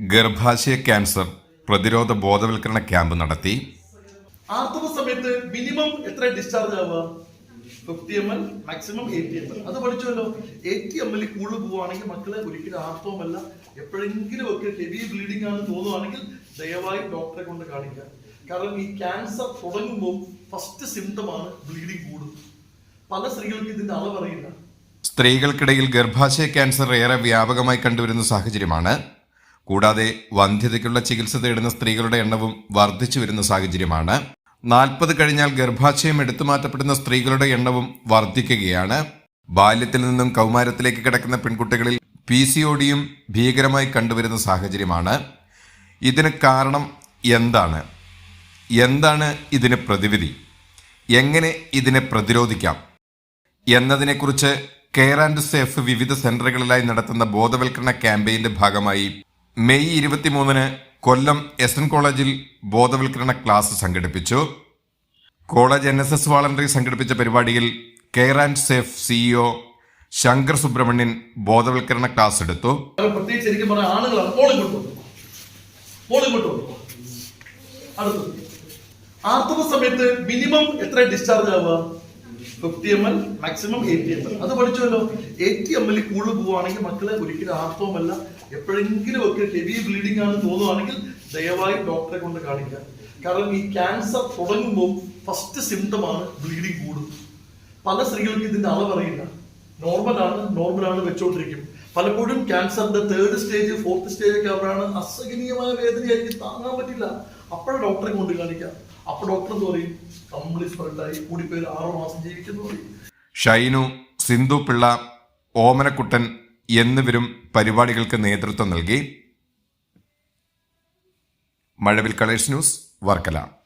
ഗർഭാശയ ക്യാൻസർ പ്രതിരോധ ബോധവൽക്കരണ ക്യാമ്പ് നടത്തി. ആർത്തവ സമയത്ത് മിനിമം എത്ര ഡിസ്ചാർജ് ആവുക? Fifty M L maximum eighty M L അത് പഠിച്ചുവല്ലോ എയ്റ്റി എം എൽ കൂടുതൽ പോവുകയാണെങ്കിൽ മക്കളെ ഒരിക്കലും ആർത്തവമല്ല. എപ്പോഴെങ്കിലും ഒക്കെ ഹെവി ബ്ലീഡിംഗ് ആണെന്ന് തോന്നുവാണെങ്കിൽ ദയവായി ഡോക്ടറെ കൊണ്ട് കാണിക്കുക. കാരണം ഈ ക്യാൻസർ തുടങ്ങുമ്പോൾ ഫസ്റ്റ് സിംറ്റമാണ് ബ്ലീഡിംഗ് കൂടും പല സ്ത്രീകൾക്ക് ഇതിന്റെ അളവറിയില്ല സ്ത്രീകൾക്കിടയിൽ ഗർഭാശയ ക്യാൻസർ ഏറെ വ്യാപകമായി കണ്ടുവരുന്ന സാഹചര്യമാണ്. കൂടാതെ വന്ധ്യതയ്ക്കുള്ള ചികിത്സ തേടുന്ന സ്ത്രീകളുടെ എണ്ണവും വർദ്ധിച്ചു വരുന്ന സാഹചര്യമാണ്. നാൽപ്പത് കഴിഞ്ഞാൽ ഗർഭാശയം എടുത്തു മാറ്റപ്പെടുന്ന സ്ത്രീകളുടെ എണ്ണവും വർദ്ധിക്കുകയാണ്. ബാല്യത്തിൽ നിന്നും കൗമാരത്തിലേക്ക് കിടക്കുന്ന പെൺകുട്ടികളിൽ പി സി ഒ ഡിയും ഭീകരമായി കണ്ടുവരുന്ന സാഹചര്യമാണ്. ഇതിന് കാരണം എന്താണ്? എന്താണ് ഇതിന് പ്രതിവിധി? എങ്ങനെ ഇതിനെ പ്രതിരോധിക്കാം? എന്നതിനെക്കുറിച്ച് കെയർ ആൻഡ് സേഫ് വിവിധ സെന്ററുകളിലായി നടത്തുന്ന ബോധവൽക്കരണ ക്യാമ്പയിന്റെ ഭാഗമായി മെയ് ഇരുപത്തിമൂന്നിന് കൊല്ലം എസ് എൻ കോളേജിൽ ബോധവൽക്കരണ ക്ലാസ് സംഘടിപ്പിച്ചു. College N S S voluntary സംഘടിപ്പിച്ച പരിപാടിയിൽ care and safe CEO Shankar Subrahmanyan ബോധവൽക്കരണ ക്ലാസ് എടുത്തു. അടുത്തത്. ആർത്തവ സമയത്ത് മിനിമം എത്ര ഡിസ്ചാർജ് ആവുക? Fifty M L maximum eighty M L അത് പഠിച്ചുവല്ലോ എയ്റ്റി എം എൽ കൂടുതൽ പോവുകയാണെങ്കിൽ മക്കളെ ഒരിക്കലും ആർത്തവമല്ല. എപ്പോഴെങ്കിലും ഒക്കെ ഹെവി ബ്ലീഡിംഗ് ആണെന്ന് തോന്നുവാണെങ്കിൽ ദയവായി ഡോക്ടറെ കൊണ്ട് കാണിക്കുക. കാരണം ഈ ക്യാൻസർ തുടങ്ങുമ്പോൾ ഫസ്റ്റ് സിംറ്റമാണ് ബ്ലീഡിങ് കൂടും പല സ്ത്രീകൾക്ക് ഇതിന്റെ അളവറിയില്ല നോർമൽ ആണ് വെച്ചോണ്ടിരിക്കും. പലപ്പോഴും ക്യാൻസറിന്റെ തേർഡ് സ്റ്റേജ് ഫോർത്ത് സ്റ്റേജ് ഒക്കെ ആവുമ്പോഴാണ് അസഹനീയമായ വേദനയായിരിക്കും താങ്ങാൻ പറ്റില്ല. അപ്പോഴും ഡോക്ടറെ കൊണ്ട് കാണിക്കാം അപ്പൊ ഡോക്ടർ എന്ന് പറയും? കംപ്ലീറ്റ് സ്പ്രെഡായി കൂടി പേര് ആറു മാസം ജീവിക്കുന്നു ഷൈനു സിന്ധു പിള്ള ഓമനക്കുട്ടൻ എന്നിവരും പരിപാടികൾക്ക് നേതൃത്വം നൽകി. Mazhavil colours news Varkala.